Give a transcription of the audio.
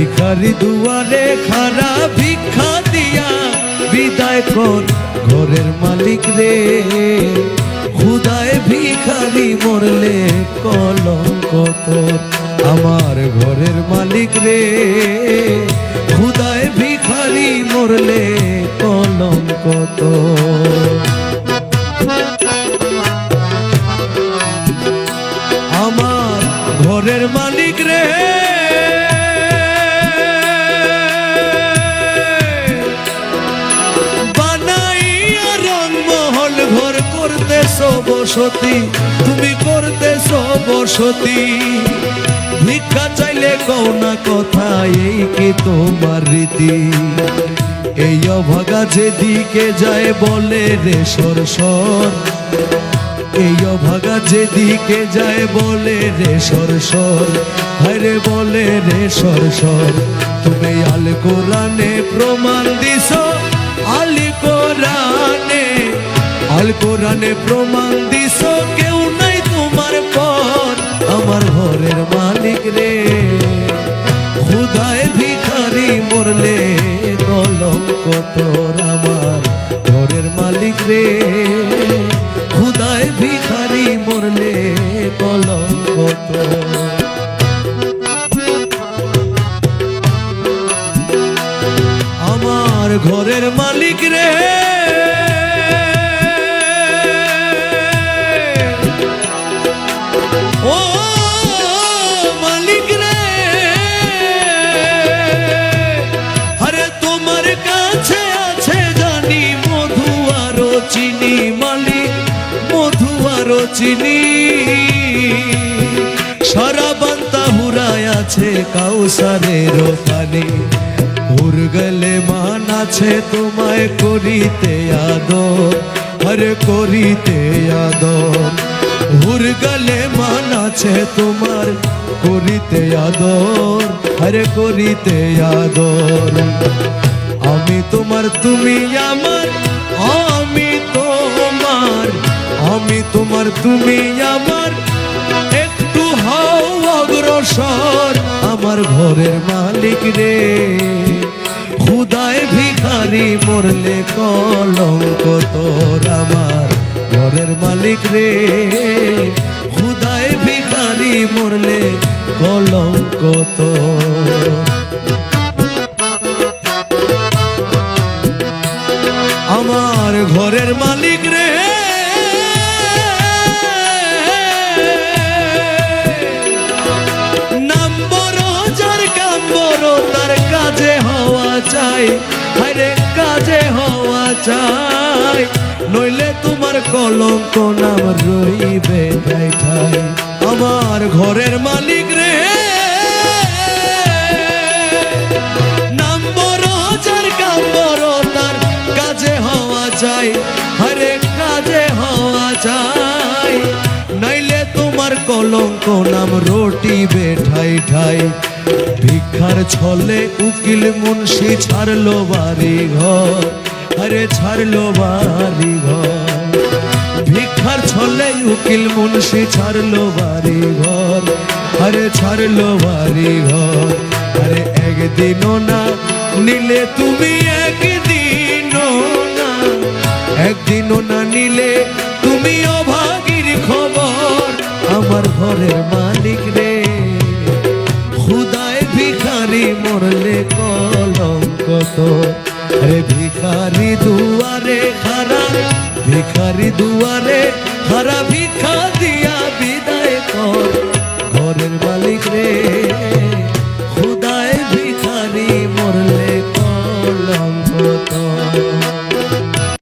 ভিখারি দুয়ারে খারা ভিক্ষা দিয়া বিদায় কর ঘরের মালিক রে। খুদায় ভিখারি মরলে কলঙ্ক তোর আমার ঘরের মালিক রে। খুদায় ভিখারি মরলে কলঙ্ক তোর। আমার ঘরের মালিক রে। বসতি, তুমি করতেছ বসতি। ভিক্ষা চাইলে কও না কথা, এই কি তোমার রীতি? এই অভাগা যেদিকে যায় বলে রে সর সর এই অভাগা যেদিকে যায় বলে রে সর সর হরে বলে রে সর সর তুমি আল কোরআনে প্রমাণ দিছ, আল কোরআনে আল কোরআনে প্রমাণ খুদায় ভিখারি মরলে কলঙ্ক আমার ঘরের মালিক রে। খুদায় ভিখারি মরলে ঘরের মালিক রে। চিনি। সারা হুরায় আছে কাউসারের পানি হুর মান আছে তোমায় করিতে আদর হরে করিতে আদর। হুর মান আছে তোমার করিতে আদর হরে করিতে আদর। আমি তোমার, তুমি আমার আমি তোমার, তুমি আমার। একটু হও অগ্রসর আমার ঘরের মালিক রে। খুদায় ভিখারি মরলে কলঙ্ক তোর আমার ঘরের মালিক রে। খুদায় ভিখারি মরলে কলঙ্ক তোর। আমার ঘরের মালিক রে। চাই। হাইরে কাজে হওয়া চাই। নইলে তোমার কলঙ্ক নাম রইবে আমার ঘরের মালিক রে। কলঙ্ক নাম রোটি বেঠাই ঠাই। ভিক্ষার ছলে উকিল মুন্সি ছাড়লো বাড়ি ঘর আরে ছাড়লো বাড়ি ঘর ভিক্ষার ছলে উকিল মুন্সি ছাড়লো বাড়ি ঘর আরে ছাড়লো বাড়ি ঘর আরে একদিনও না, নিলে তুমি একদিনও না। একদিনও না নিলে তুমি অভাগীর খবর আমার ঘরের মালিক রে। হুদায় ভিখারি মরলে কলঙ্কত রে ভিখারি দুয়ারে খারা, ভিখারি দুয়ারে খারা ভিখা দিয়া বিদায় কর। ঘরের মালিক রে।